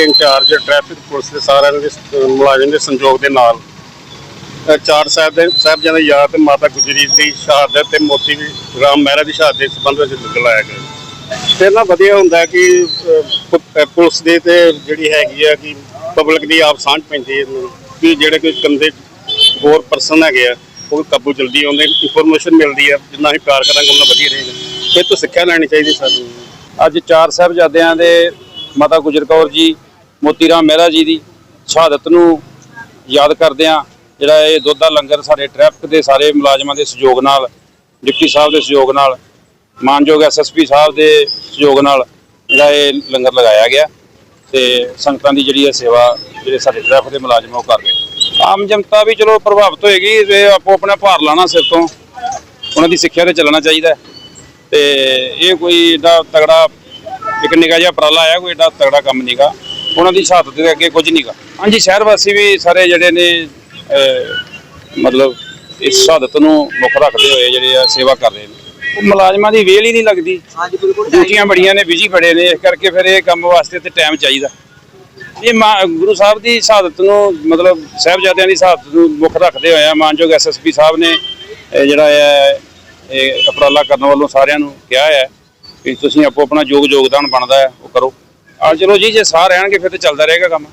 ਕੇ incharge traffic police ਦੇ ਸਾਰਿਆਂ ਦੇ ਮੁਲਾਜ਼ਮ ਦੇ ਸੰਯੋਗ ਦੇ ਨਾਲ ਚਾਰ ਸਾਹਿਬ ਦੇ ਸਾਹਿਬਜ਼ਾਦੇ ਯਾਦ ਤੇ ਮਾਤਾ ਗੁਜਰੀ ਦੀ ਸ਼ਹਾਦਤ ਤੇ ਮੋਤੀ ਰਾਮ ਮਹਿਰਾ ਦੀ ਸ਼ਹਾਦਤ ਦੇ ਸੰਬੰਧ ਵਿੱਚ ਲੰਗਰ ਲਾਇਆ ਗਿਆ। ਤੇ ਨਾ ਵਧੀਆ ਹੁੰਦਾ ਕਿ ਪੁਲਿਸ ਦੇ ਤੇ ਜਿਹੜੀ ਹੈਗੀ ਆ ਕਿ ਪਬਲਿਕ ਦੀ ਆਪ ਸਾਂਝ ਪੈਂਦੀ ਹੈ ਇਹਨਾਂ, ਕਿ ਜਿਹੜੇ ਕੋਈ ਕੰਦੇ ਹੋਰ ਪਰਸਨ ਹੈਗੇ ਆ, ਉਹ ਕਾਬੂ ਜਲਦੀ ਆਉਂਦੇ ਇਨਫੋਰਮੇਸ਼ਨ ਮਿਲਦੀ ਆ, ਜਿੰਨਾ ਅਸੀਂ ਪਿਆਰ ਕਰਾਂਗੇ ਉਹਨਾਂ ਵਧੀਆ ਰਹੇਗਾ। ਇਹ ਤੋਂ ਸਿੱਖਿਆ ਲੈਣੀ ਚਾਹੀਦੀ ਸਾਨੂੰ। ਅੱਜ ਚਾਰ ਸਾਹਿਬਜ਼ਾਦਿਆਂ ਦੇ ਮਾਤਾ ਗੁਜਰ ਕੌਰ ਜੀ ਮੋਤੀ ਰਾਮ ਮਹਿਰਾ ਜੀ ਦੀ ਸ਼ਹਾਦਤ ਨੂੰ ਯਾਦ ਕਰਦਿਆਂ ਜਿਹੜਾ ਇਹ ਦੁੱਧ ਦਾ ਲੰਗਰ ਸਾਡੇ ਟ੍ਰੈਫਿਕ ਦੇ ਸਾਰੇ ਮੁਲਾਜ਼ਮਾਂ ਦੇ ਸਹਿਯੋਗ ਨਾਲ, ਡਿਪਟੀ ਸਾਹਿਬ ਦੇ ਸਹਿਯੋਗ ਨਾਲ, ਮਾਨਯੋਗ ਐਸਐਸਪੀ ਸਾਹਿਬ ਦੇ ਸਹਿਯੋਗ ਨਾਲ ਜਿਹੜਾ ਇਹ ਲੰਗਰ ਲਗਾਇਆ ਗਿਆ ਤੇ ਸੰਗਤਾਂ ਦੀ ਜਿਹੜੀ ਹੈ ਸੇਵਾ ਜਿਹੜੇ ਸਾਡੇ ਟ੍ਰੈਫਿਕ ਦੇ ਮੁਲਾਜ਼ਮ ਉਹ ਕਰ ਰਹੇ ਆਮ ਜਨਤਾ ਵੀ ਚਲੋ ਪ੍ਰਭਾਵਿਤ ਹੋਏਗੀ ਤੇ ਆਪੋ ਆਪਣਾ ਭਾਰ ਲਾਣਾ ਸਿਰ ਤੋਂ, ਉਹਨਾਂ ਦੀ ਸਿੱਖਿਆ ਤੇ ਚੱਲਣਾ ਚਾਹੀਦਾ। ਹੈ। ਤੇ ਇਹ ਕੋਈ ਏਡਾ ਤਗੜਾ, ਇੱਕ ਨਿਗਾਹ ਜਿਹਾ ਉਪਰਾਲਾ ਆਇਆ, ਕੋਈ ਏਡਾ ਤਗੜਾ ਕੰਮ ਨਹੀਂਗਾ ਉਹਨਾਂ ਦੀ ਸ਼ਹਾਦਤ ਦੇ ਅੱਗੇ ਕੁਝ ਨਹੀਂਗਾ ਹਾਂਜੀ ਸ਼ਹਿਰ ਵਾਸੀ ਵੀ ਸਾਰੇ ਜਿਹੜੇ ਨੇ ਮਤਲਬ ਇਸ ਸ਼ਹਾਦਤ ਨੂੰ ਮੁੱਖ ਰੱਖਦੇ ਹੋਏ ਜਿਹੜੇ ਆ ਸੇਵਾ ਕਰ ਰਹੇ ਨੇ। ਉਹ ਮੁਲਾਜ਼ਮਾਂ ਦੀ ਵੇਲ ਹੀ ਨਹੀਂ ਲੱਗਦੀ। ਹਾਂਜੀ ਬਿਲਕੁਲ। ਡਿਊਟੀਆਂ ਬੜੀਆਂ ਨੇ ਬਿਜ਼ੀ ਬੜੇ ਨੇ ਇਸ ਕਰਕੇ ਫਿਰ ਇਹ ਕੰਮ ਵਾਸਤੇ ਤੇ ਟਾਈਮ ਚਾਹੀਦਾ। ਇਹ ਗੁਰੂ ਸਾਹਿਬ ਦੀ ਸ਼ਹਾਦਤ ਨੂੰ ਮਤਲਬ ਸਾਹਿਬਜ਼ਾਦਿਆਂ ਦੀ ਸ਼ਹਾਦਤ ਨੂੰ ਮੁੱਖ ਰੱਖਦੇ ਹੋਏ ਆ ਮਾਨਯੋਗ ਐਸਐਸਪੀ ਸਾਹਿਬ ਨੇ ਜਿਹੜਾ ਹੈ ਇਹ ਉਪਰਾਲਾ ਕਰਨ ਵੱਲੋਂ ਸਾਰਿਆਂ ਨੂੰ ਕਿਹਾ ਹੈ ਕਿ ਤੁਸੀਂ ਆਪੋ ਆਪਣਾ ਯੋਗ ਯੋਗਦਾਨ ਬਣਦਾ ਹੈ ਉਹ ਕਰੋ। ਆ ਚਲੋ ਜੀ ਜੇ ਸਾਹ ਰਹਿਣਗੇ ਫਿਰ ਤੇ ਚੱਲਦਾ ਰਹੇਗਾ ਕੰਮ।